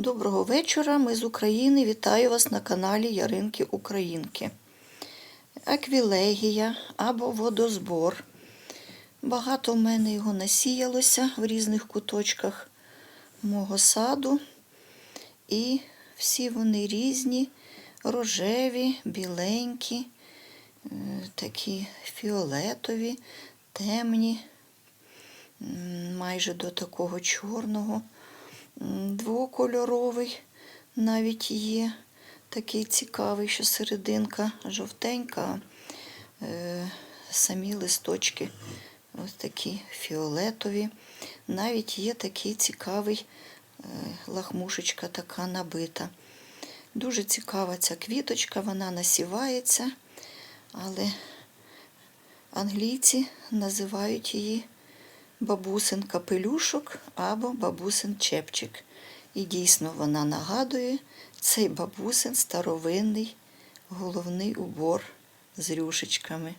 Доброго вечора. Ми з України. Вітаю вас на каналі Яринки Українки. Аквілегія або водозбор. Багато в мене його насіялося в різних куточках мого саду. І всі вони різні, рожеві, біленькі, е, такі фіолетові, темні, майже до такого чорного. Двокольоровий навіть є. Такий цікавий, що серединка жовтенька, а е, самі листочки ось такі фіолетові. Навіть є такий цікавий е, лахмушечка така набита. Дуже цікава ця квіточка, вона насівається, але англійці називають її бабусин капелюшок або бабусин чепчик. І дійсно вона нагадує цей бабусин старовинний головний убор з рюшечками.